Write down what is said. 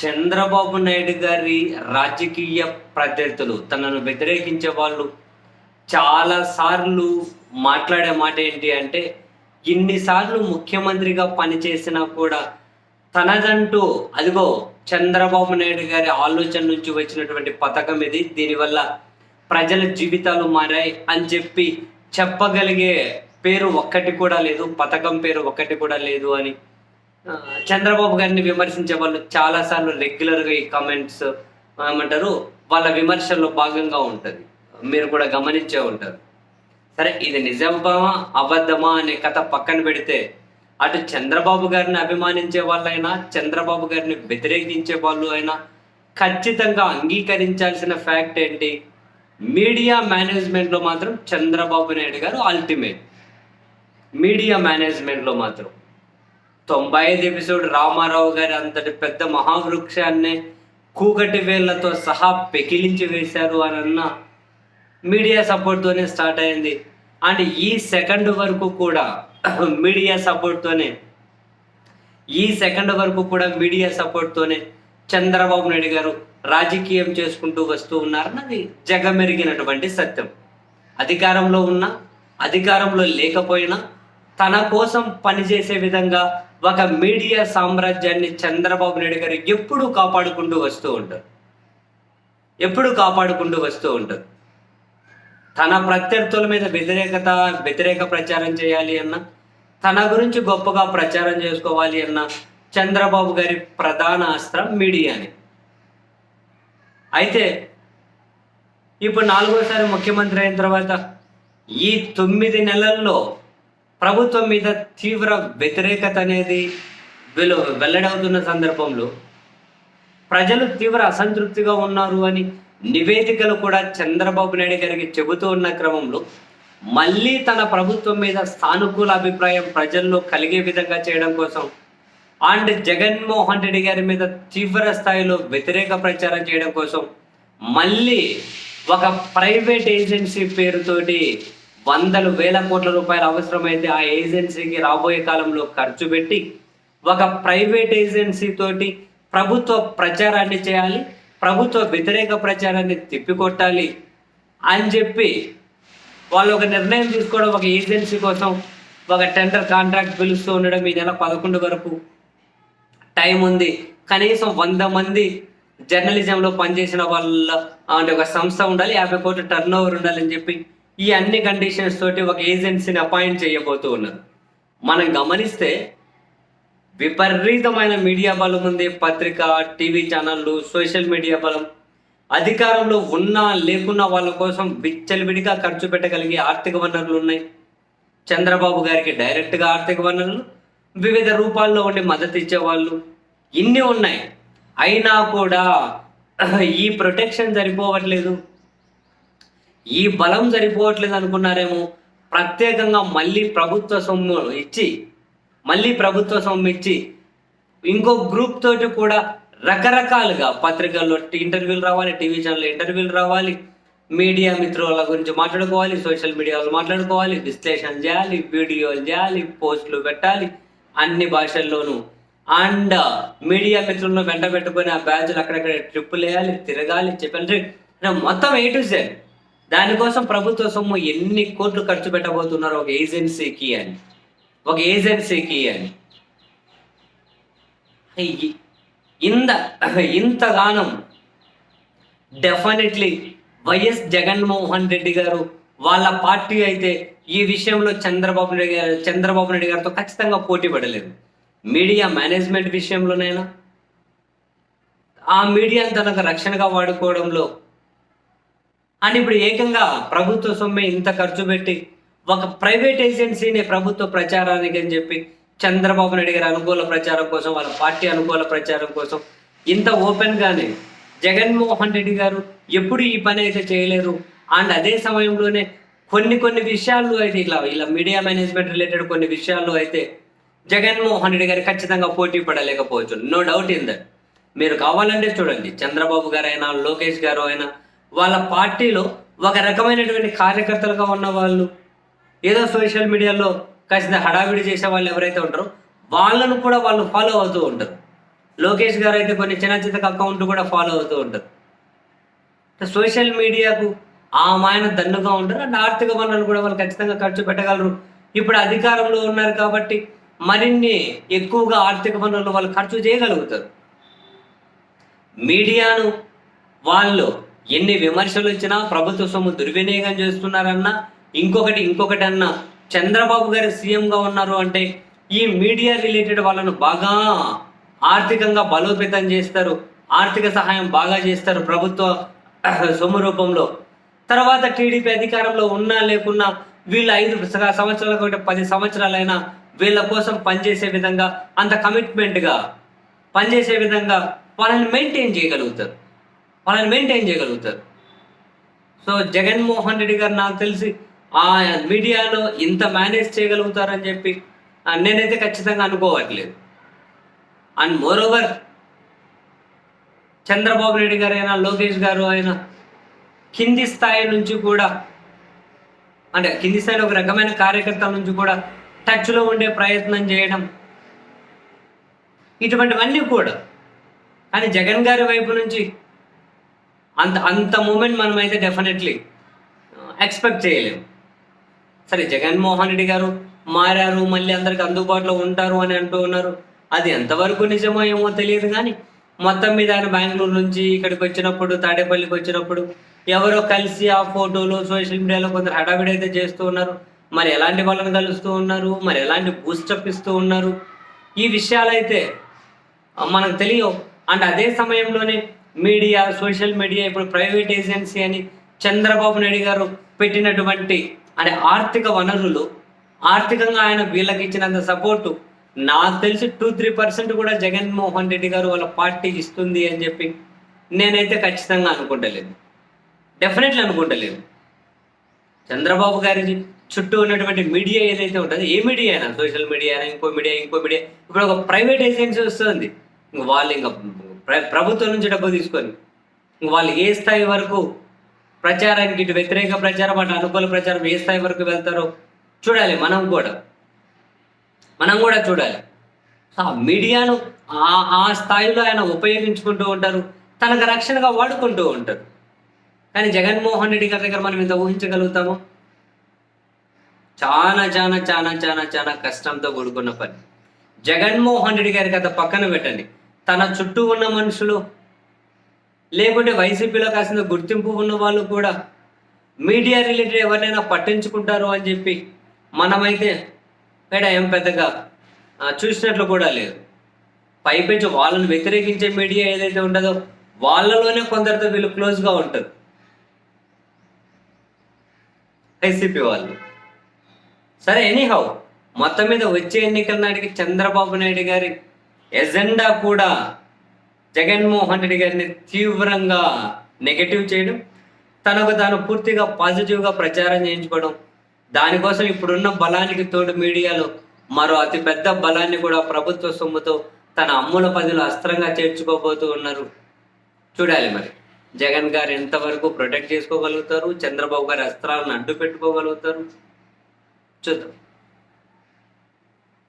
చంద్రబాబు నాయుడు గారి రాజకీయ ప్రత్యర్థులు తనను వ్యతిరేకించే వాళ్ళు చాలా సార్లు మాట్లాడే మాట ఏంటి అంటే ఇన్నిసార్లు ముఖ్యమంత్రిగా పనిచేసినా కూడా తనదంటూ అదిగో చంద్రబాబు నాయుడు గారి ఆలోచన నుంచి వచ్చినటువంటి పథకం ఇది. దీనివల్ల ప్రజల జీవితాలు మారాయి అని చెప్పి చెప్పగలిగే పేరు ఒక్కటి కూడా లేదు పథకం పేరు ఒక్కటి కూడా లేదు అని చంద్రబాబు గారిని విమర్శించే వాళ్ళు చాలాసార్లు రెగ్యులర్గా ఈ కామెంట్స్ ఏమంటారు వాళ్ళ విమర్శల్లో భాగంగా ఉంటుంది. మీరు కూడా గమనించే ఉంటారు. సరే ఇది నిజమా అబద్ధమా అనే కథ పక్కన పెడితే అటు చంద్రబాబు గారిని అభిమానించే వాళ్ళైనా చంద్రబాబు గారిని వ్యతిరేకించే వాళ్ళు అయినా ఖచ్చితంగా అంగీకరించాల్సిన ఫ్యాక్ట్ ఏంటి? మీడియా మేనేజ్మెంట్లో మాత్రం చంద్రబాబు నాయుడు గారు అల్టిమేట్ మీడియా మేనేజ్మెంట్లో మాత్రం. తొంభై ఐదు ఎపిసోడ్ రామారావు గారి అంతటి పెద్ద మహావృక్షాన్ని కూకటి వేళ్ళతో సహా పెకిలించి వేశారు అని అన్న మీడియా సపోర్ట్తోనే స్టార్ట్ అయింది. అండ్ ఈ సెకండ్ వరకు కూడా మీడియా సపోర్ట్తోనే ఈ సెకండ్ వరకు కూడా మీడియా సపోర్ట్తోనే చంద్రబాబు నాయుడు గారు రాజకీయం చేసుకుంటూ వస్తూ ఉన్నారన్నది జగమెరిగినటువంటి సత్యం. అధికారంలో ఉన్న అధికారంలో లేకపోయినా తన కోసం పనిచేసే విధంగా ఒక మీడియా సామ్రాజ్యాన్ని చంద్రబాబు నాయుడు గారు ఎప్పుడూ కాపాడుకుంటూ వస్తూ ఉంటారు. ఎప్పుడు కాపాడుకుంటూ వస్తూ ఉంటారు. తన ప్రత్యర్థుల మీద వ్యతిరేకత వ్యతిరేక ప్రచారం చేయాలి అన్న తన గురించి గొప్పగా ప్రచారం చేసుకోవాలి అన్న చంద్రబాబు గారి ప్రధాన అస్త్రం మీడియాని. అయితే ఇప్పుడు నాలుగోసారి ముఖ్యమంత్రి అయిన తర్వాత ఈ తొమ్మిది నెలల్లో ప్రభుత్వం మీద తీవ్ర వ్యతిరేకత అనేది వెలు వెల్లడవుతున్న సందర్భంలో ప్రజలు తీవ్ర అసంతృప్తిగా ఉన్నారు అని నివేదికలు కూడా చంద్రబాబు నాయుడు గారికి చెబుతూ ఉన్న క్రమంలో మళ్ళీ తన ప్రభుత్వం మీద సానుకూల అభిప్రాయం ప్రజల్లో కలిగే విధంగా చేయడం కోసం అండ్ జగన్మోహన్ రెడ్డి గారి మీద తీవ్ర స్థాయిలో వ్యతిరేక ప్రచారం చేయడం కోసం మళ్ళీ ఒక ప్రైవేట్ ఏజెన్సీ పేరుతోటి వందలు వేల కోట్ల రూపాయలు అవసరమైతే ఆ ఏజెన్సీకి రాబోయే కాలంలో ఖర్చు పెట్టి ఒక ప్రైవేట్ ఏజెన్సీ తోటి ప్రభుత్వ ప్రచారాన్ని చేయాలి ప్రభుత్వ వ్యతిరేక ప్రచారాన్ని తిప్పికొట్టాలి అని చెప్పి వాళ్ళు ఒక నిర్ణయం తీసుకోవడం ఒక ఏజెన్సీ కోసం ఒక టెండర్ కాంట్రాక్ట్ పిలుస్తూ ఉండడం ఈ నెల పదకొండు వరకు టైం ఉంది. కనీసం వంద మంది జర్నలిజంలో పనిచేసిన వాళ్ళ అంటే ఒక సంస్థ ఉండాలి యాభై కోట్ల టర్న్ ఓవర్ ఉండాలని చెప్పి ఈ అన్ని కండిషన్స్ తోటి ఒక ఏజెన్సీని అపాయింట్ చేయబోతూ ఉన్నారు మనం గమనిస్తే విపరీతమైన మీడియా బలం ఉంది పత్రిక టీవీ ఛానళ్ళు సోషల్ మీడియా బలం. అధికారంలో ఉన్నా లేకున్నా వాళ్ళ కోసం విచ్చలవిడిగా ఖర్చు పెట్టగలిగే ఆర్థిక వనరులు ఉన్నాయి. చంద్రబాబు గారికి డైరెక్ట్గా ఆర్థిక వనరులు వివిధ రూపాల్లో ఉండి మద్దతు ఇచ్చేవాళ్ళు. ఇన్ని ఉన్నాయి. అయినా కూడా ఈ ప్రొటెక్షన్ సరిపోవట్లేదు. ఈ బలం సరిపోవట్లేదు అనుకున్నారేమో. ప్రత్యేకంగా మళ్ళీ ప్రభుత్వ సొమ్ము ఇచ్చి మళ్ళీ ప్రభుత్వ సొమ్ము ఇచ్చి ఇంకో గ్రూప్ తోటి కూడా రకరకాలుగా పత్రికల్లో ఇంటర్వ్యూలు రావాలి టీవీ ఛానల్ ఇంటర్వ్యూలు రావాలి మీడియా మిత్రుల గురించి మాట్లాడుకోవాలి సోషల్ మీడియాలో మాట్లాడుకోవాలి విశ్లేషణ చేయాలి వీడియోలు చేయాలి పోస్టులు పెట్టాలి అన్ని భాషల్లోనూ. అండ్ మీడియా మిత్రులను వెంట పెట్టుకొని ఆ బ్యాచ్లు అక్కడక్కడ ట్రిప్పులు వేయాలి తిరగాలి చెప్పండి మొత్తం ఏ టు జెడ్ దానికోసం ప్రభుత్వ సొమ్ము ఎన్ని కోట్లు ఖర్చు పెట్టబోతున్నారు ఒక ఏజెన్సీకి అని. ఒక ఏజెన్సీకి అని. ఇంత ఇంతగానం డెఫినెట్లీ వైఎస్ జగన్మోహన్ రెడ్డి గారు వాళ్ళ పార్టీ అయితే ఈ విషయంలో చంద్రబాబు నాయుడు గారు చంద్రబాబు నాయుడు గారితో ఖచ్చితంగా పోటీ పడలేదు. మీడియా మేనేజ్మెంట్ విషయంలోనైనా. ఆ మీడియాను తనకు రక్షణగా వాడుకోవడంలో అండ్ ఇప్పుడు ఏకంగా ప్రభుత్వ సొమ్మె ఇంత ఖర్చు పెట్టి ఒక ప్రైవేట్ ఏజెన్సీని ప్రభుత్వ ప్రచారానికి అని చెప్పి చంద్రబాబు నాయుడు గారి అనుకూల ప్రచారం కోసం వాళ్ళ పార్టీ అనుకూల ప్రచారం కోసం ఇంత ఓపెన్గానే జగన్మోహన్ రెడ్డి గారు ఎప్పుడు ఈ పని అయితే చేయలేరు. అండ్ అదే సమయంలోనే కొన్ని కొన్ని విషయాల్లో అయితే ఇట్లా ఇలా మీడియా మేనేజ్మెంట్ రిలేటెడ్ కొన్ని విషయాల్లో అయితే జగన్మోహన్ రెడ్డి గారు ఖచ్చితంగా పోటీ పడలేకపోవచ్చు. నో డౌట్ ఇన్ దట్ మీరు కావాలంటే చూడండి చంద్రబాబు గారు అయినా లోకేష్ గారు అయినా వాళ్ళ పార్టీలో ఒక రకమైనటువంటి కార్యకర్తలుగా ఉన్న వాళ్ళు ఏదో సోషల్ మీడియాలో కాసిన హడావిడి చేసే వాళ్ళు ఎవరైతే ఉంటారో వాళ్ళను కూడా వాళ్ళు ఫాలో అవుతూ ఉంటారు. లోకేష్ గారు అయితే కొన్ని చిన్న చిన్న అకౌంట్లు కూడా ఫాలో అవుతూ ఉంటారు. సోషల్ మీడియాకు ఆ మాయన దన్నుగా ఉంటారు. అండ్ ఆర్థిక వనరులు కూడా వాళ్ళు ఖచ్చితంగా ఖర్చు పెట్టగలరు. ఇప్పుడు అధికారంలో ఉన్నారు కాబట్టి మరిన్ని ఎక్కువగా ఆర్థిక వనరులు వాళ్ళు ఖర్చు చేయగలుగుతారు. మీడియాను వాళ్ళు ఎన్ని విమర్శలు వచ్చినా ప్రభుత్వ సొమ్ము దుర్వినియోగం చేస్తున్నారన్నా ఇంకొకటి ఇంకొకటి అన్నా చంద్రబాబు గారు సీఎంగా ఉన్నారు అంటే ఈ మీడియా రిలేటెడ్ వాళ్ళను బాగా ఆర్థికంగా బలోపేతం చేస్తారు ఆర్థిక సహాయం బాగా చేస్తారు ప్రభుత్వ సొమ్ము రూపంలో. తర్వాత టీడీపీ అధికారంలో ఉన్నా లేకున్నా వీళ్ళు ఐదు సంవత్సరాల ఒకటి పది సంవత్సరాలైనా వీళ్ళ కోసం పనిచేసే విధంగా అంత కమిట్మెంట్గా పనిచేసే విధంగా వాళ్ళని మెయింటైన్ చేయగలుగుతారు. వాళ్ళని మెయింటైన్ చేయగలుగుతారు. సో జగన్మోహన్ రెడ్డి గారు నాకు తెలిసి ఆ మీడియాలో ఇంత మేనేజ్ చేయగలుగుతారని చెప్పి నేనైతే ఖచ్చితంగా అనుకోవట్లేదు. అండ్ మోరోవర్ చంద్రబాబు నాయుడు గారు అయినా లోకేష్ గారు అయినా కింది స్థాయి నుంచి కూడా అంటే కింది స్థాయిలో ఒక రకమైన కార్యకర్తల నుంచి కూడా టచ్లో ఉండే ప్రయత్నం చేయడం ఇటువంటివన్నీ కూడా. కానీ జగన్ గారి వైపు నుంచి అంత అంత మూమెంట్ మనం అయితే డెఫినెట్లీ ఎక్స్పెక్ట్ చేయలేము సరే జగన్మోహన్ రెడ్డి గారు మారారు మళ్ళీ అందరికి అందుబాటులో ఉంటారు అని అంటూ ఉన్నారు. అది ఎంతవరకు నిజమో ఏమో తెలియదు కానీ మొత్తం మీద ఆయన బెంగళూరు నుంచి ఇక్కడికి వచ్చినప్పుడు తాడేపల్లికి వచ్చినప్పుడు ఎవరో కలిసి ఆ ఫోటోలు సోషల్ మీడియాలో కొందరు హడావిడి అయితే చేస్తూ ఉన్నారు. మరి ఎలాంటి వాళ్ళని కలుస్తూ ఉన్నారు? మరి ఎలాంటి బూస్టప్ ఇస్తూ ఉన్నారు? ఈ విషయాలైతే మనకు తెలియవు. అండ్ అదే సమయంలోనే మీడియా సోషల్ మీడియా ఇప్పుడు ప్రైవేట్ ఏజెన్సీ అని చంద్రబాబు నాయుడు గారు పెట్టినటువంటి అనే ఆర్థిక వనరులు ఆర్థికంగా ఆయన వీళ్ళకి ఇచ్చినంత సపోర్టు నాకు తెలిసి టూ త్రీ పర్సెంట్ కూడా జగన్మోహన్ రెడ్డి గారు వాళ్ళ పార్టీ ఇస్తుంది అని చెప్పి నేనైతే ఖచ్చితంగా అనుకుంటలేదు. డెఫినెట్లీ అనుకుంటలేదు. చంద్రబాబు గారి చుట్టూ ఉన్నటువంటి మీడియా ఏదైతే ఉంటుందో ఏ మీడియా అయినా సోషల్ మీడియా అయినా ఇంకో మీడియా ఇంకో మీడియా ఇప్పుడు ఒక ప్రైవేట్ ఏజెన్సీ వస్తుంది. ఇంక వాళ్ళు ఇంకా ప్రభుత్వం నుంచి డబ్బు తీసుకొని. వాళ్ళు ఏ స్థాయి వరకు ప్రచారానికి ఇటు వ్యతిరేక ప్రచారం అటు అనుకూల ప్రచారం ఏ స్థాయి వరకు వెళ్తారో చూడాలి మనం కూడా. మనం కూడా చూడాలి. ఆ మీడియాను ఆ ఆ స్థాయిలో ఆయన ఉపయోగించుకుంటూ ఉంటారు తనకు రక్షణగా వాడుకుంటూ ఉంటారు. కానీ జగన్మోహన్ రెడ్డి గారి దగ్గర మనం ఇంత ఊహించగలుగుతాము? చాలా చాలా చాలా చాలా చాలా కష్టంతో కూడుకున్న పని. జగన్మోహన్ రెడ్డి గారి కథ పక్కన పెట్టండి. తన చుట్టూ ఉన్న మనుషులు లేకుంటే వైసీపీలో కాసిన గుర్తింపు ఉన్న వాళ్ళు కూడా మీడియా రిలేటెడ్ ఎవరినైనా పట్టించుకుంటారు అని చెప్పి మనమైతే ఇక్కడ ఏం పెద్దగా చూసినట్లు కూడా లేదు. పైపెంచి వాళ్ళని వ్యతిరేకించే మీడియా ఏదైతే ఉంటుందో వాళ్ళలోనే కొందరితో వీళ్ళు క్లోజ్గా ఉంటారు. వైసీపీ వాళ్ళు. సరే ఎనీహౌ మొత్తం మీద వచ్చే ఎన్నికల నాటికి చంద్రబాబు నాయుడు గారి ఎజెండా కూడా జగన్మోహన్ రెడ్డి గారిని తీవ్రంగా నెగటివ్ చేయడం తనకు తాను పూర్తిగా పాజిటివ్గా ప్రచారం చేయించుకోవడం దానికోసం ఇప్పుడున్న బలానికి తోడు మీడియాలో మరో అతిపెద్ద బలాన్ని కూడా ప్రభుత్వ సొమ్ముతో తన అమ్ముల పదిలో అస్త్రంగా చేర్చుకోబోతూ ఉన్నారు. చూడాలి మరి. జగన్ గారు ఎంతవరకు ప్రొటెక్ట్ చేసుకోగలుగుతారు? చంద్రబాబు గారి అస్త్రాలను అడ్డు పెట్టుకోగలుగుతారు చూద్దాం.